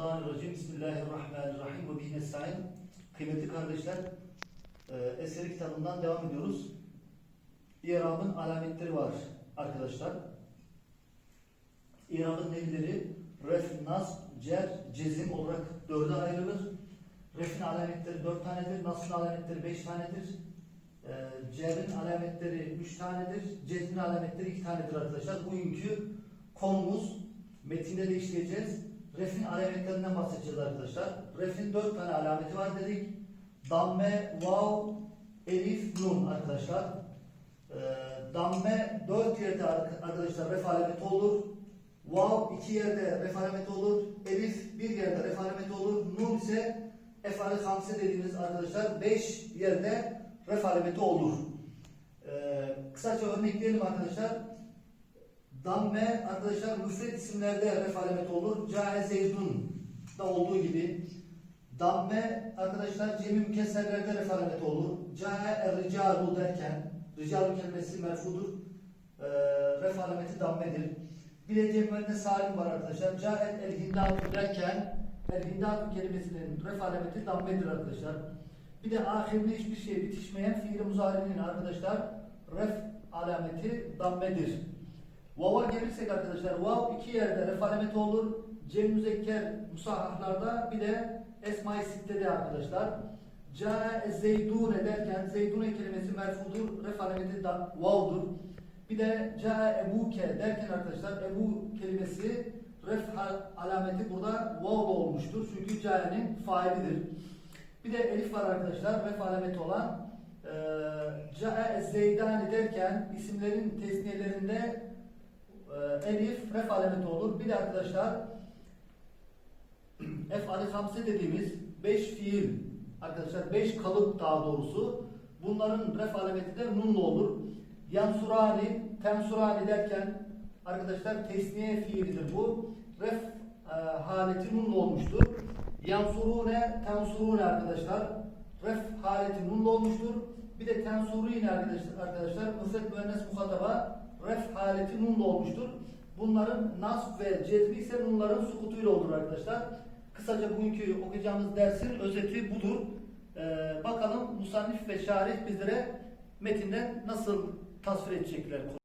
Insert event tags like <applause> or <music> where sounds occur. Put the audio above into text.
Mineşşeytanirracim. Bismillahirrahmanirrahim. Ve bihi nestaîn. Kıymetli kardeşler, e, eseri kitabından devam ediyoruz. İrabın alametleri var arkadaşlar. İrabın nevileri ref, nasb, cer, cezim olarak dörde ayrılır. Ref'in alametleri dört tanedir, nasbın alametleri beş tanedir. E, cer'in alametleri üç tanedir, cezmin alametleri iki tanedir arkadaşlar. Bugünkü konumuz metinde de işleyeceğiz. Ref'in alametlerinden bahsedeceğiz arkadaşlar. Ref'in dört tane alameti var dedik. Damme, vav, elif, nun arkadaşlar. Ee, damme dört yerde ar- arkadaşlar ref alameti olur. Vav iki yerde ref alameti olur. Elif bir yerde ref alameti olur. Nun ise efali hamse dediğimiz arkadaşlar beş yerde ref alameti olur. Ee, kısaca örnekleyelim arkadaşlar. Damme arkadaşlar müfret isimlerde ref alameti olur. Cahe zeydun da olduğu gibi. Damme arkadaşlar cemi mükesserlerde ref alameti olur. Cahe er ricalu derken ricalu kelimesi merfudur. Ee, ref alameti dammedir. Bir de cemmerinde salim var arkadaşlar. Cahet el hindatu derken el hindatu kelimesinin ref alameti dammedir arkadaşlar. Bir de ahirinde hiçbir şey bitişmeyen fiil muzari'nin arkadaşlar ref alameti dammedir. Vav'a gelirsek arkadaşlar vav iki yerde ref alameti olur. Cem müzekker musahhaflarda bir de Esma-i Sitte'de arkadaşlar. Cae zeydune derken zeydune kelimesi merfudur. Ref alameti da vav'dur. Bir de cae ebuke derken arkadaşlar ebu kelimesi ref al- alameti burada vav olmuştur. Çünkü cae'nin failidir. Bir de elif var arkadaşlar ref alameti olan e, cae zeydani derken isimlerin tesniyelerinde e, elif ref alameti olur. Bir de arkadaşlar <clears throat> efali hamse dediğimiz 5 fiil arkadaşlar 5 kalıp daha doğrusu bunların ref alameti de nunlu olur. Yansurani, tensurani derken arkadaşlar tesniye fiilidir bu. Ref e, haleti nunlu olmuştur. Yansurune, tensurune arkadaşlar ref haleti nunlu olmuştur. Bir de tensurine arkadaşlar, arkadaşlar müfret müennes nunlu olmuştur. Bunların nasb ve cezmi ise nunların sukutuyla olur arkadaşlar. Kısaca bugünkü okuyacağımız dersin özeti budur. Ee, bakalım Musannif ve Şarih bizlere metinden nasıl tasvir edecekler.